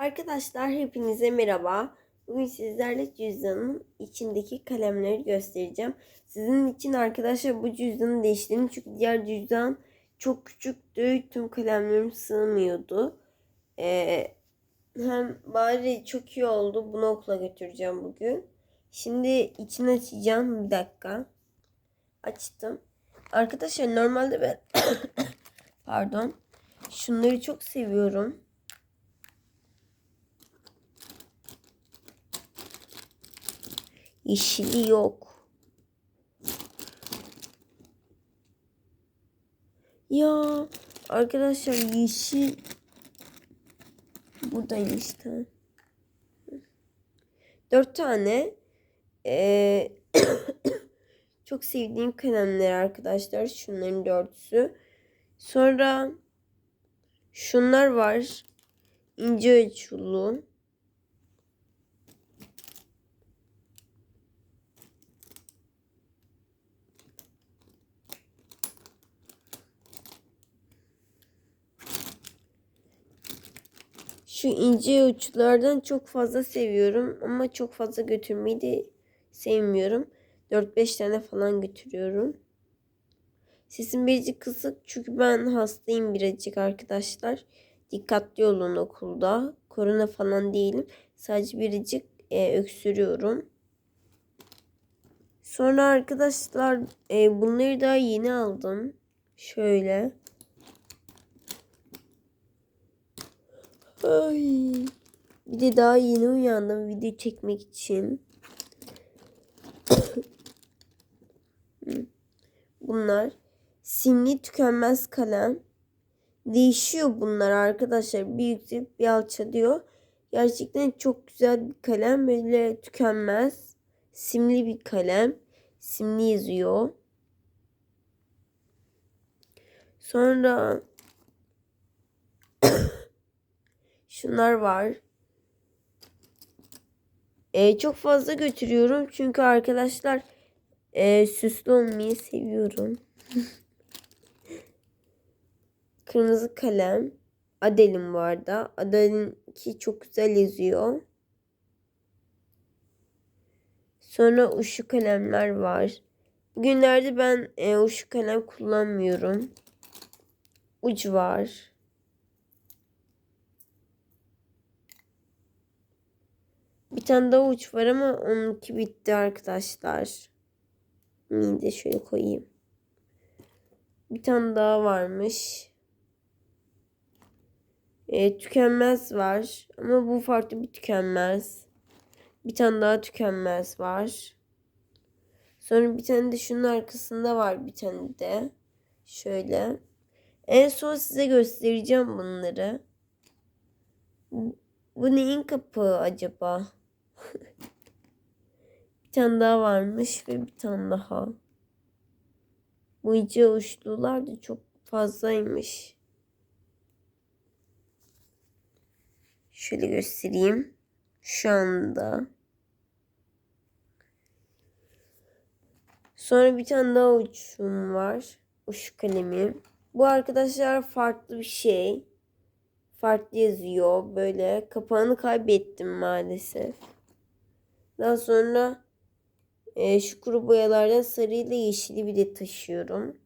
Arkadaşlar hepinize merhaba. Bugün sizlerle cüzdanın içindeki kalemleri göstereceğim. Sizin için arkadaşlar bu cüzdanı değiştirdim. Çünkü diğer cüzdan çok küçüktü. Tüm kalemlerim sığmıyordu. Ee, hem bari çok iyi oldu. Bunu okula götüreceğim bugün. Şimdi içini açacağım. Bir dakika. Açtım. Arkadaşlar normalde ben pardon. Şunları çok seviyorum. Yeşili yok. Ya arkadaşlar yeşil buradaymış işte. Dört tane ee, çok sevdiğim kalemler arkadaşlar. Şunların dörtüsü. Sonra şunlar var. İnce ölçülü. Şu ince uçlardan çok fazla seviyorum ama çok fazla götürmeyi de sevmiyorum. 4-5 tane falan götürüyorum. Sesim birazcık kısık çünkü ben hastayım birazcık arkadaşlar. Dikkatli olun okulda. Korona falan değilim. Sadece birazcık e, öksürüyorum. Sonra arkadaşlar e, bunları daha yeni aldım. Şöyle. Ay. Bir de daha yeni uyandım video çekmek için. bunlar simli tükenmez kalem. Değişiyor bunlar arkadaşlar. Bir yüksek bir alçalıyor. Gerçekten çok güzel bir kalem. Böyle tükenmez. Simli bir kalem. Simli yazıyor. Sonra Şunlar var. Ee, çok fazla götürüyorum. Çünkü arkadaşlar e, süslü olmayı seviyorum. Kırmızı kalem. Adel'in bu arada. Adel'inki çok güzel yazıyor. Sonra uşu kalemler var. Bugünlerde ben e, uşu kalem kullanmıyorum. Uç var. Bir tane daha uç var ama onunki bitti arkadaşlar. Mide şöyle koyayım. Bir tane daha varmış. E, tükenmez var. Ama bu farklı bir tükenmez. Bir tane daha tükenmez var. Sonra bir tane de şunun arkasında var bir tane de. Şöyle. En son size göstereceğim bunları. Bu neyin kapağı acaba? bir tane daha varmış ve bir tane daha. Bu ince uçlular da çok fazlaymış. Şöyle göstereyim. Şu anda. Sonra bir tane daha uçum var. Uç kalemi. Bu arkadaşlar farklı bir şey. Farklı yazıyor. Böyle kapağını kaybettim maalesef. Daha sonra e, şu kuru boyalardan sarı ile yeşili bir de taşıyorum.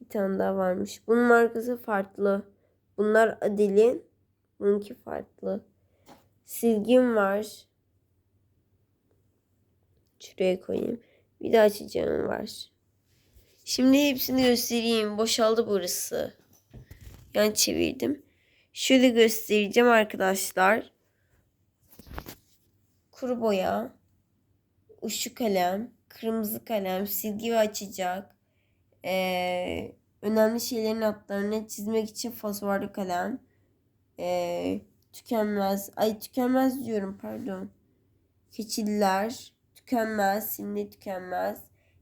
Bir tane daha varmış. Bunun markası farklı. Bunlar Adel'in. Bununki farklı. Silgim var. Şuraya koyayım. Bir de açacağım var. Şimdi hepsini göstereyim. Boşaldı burası. Yan çevirdim. Şöyle göstereceğim arkadaşlar kuru boya, uşu kalem, kırmızı kalem, silgi ve açacak, ee, önemli şeylerin adlarını çizmek için fosforlu kalem, ee, tükenmez, ay tükenmez diyorum pardon, keçiller, tükenmez, simli tükenmez,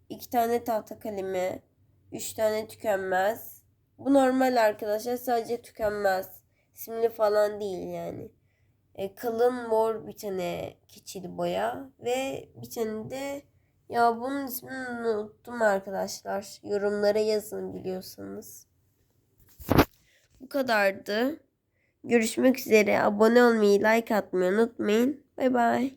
iki tane tahta kalemi, üç tane tükenmez. Bu normal arkadaşlar sadece tükenmez. Simli falan değil yani e, kalın mor bir tane keçili boya ve bir tane de ya bunun ismini unuttum arkadaşlar. Yorumlara yazın biliyorsanız. Bu kadardı. Görüşmek üzere. Abone olmayı, like atmayı unutmayın. Bay bay.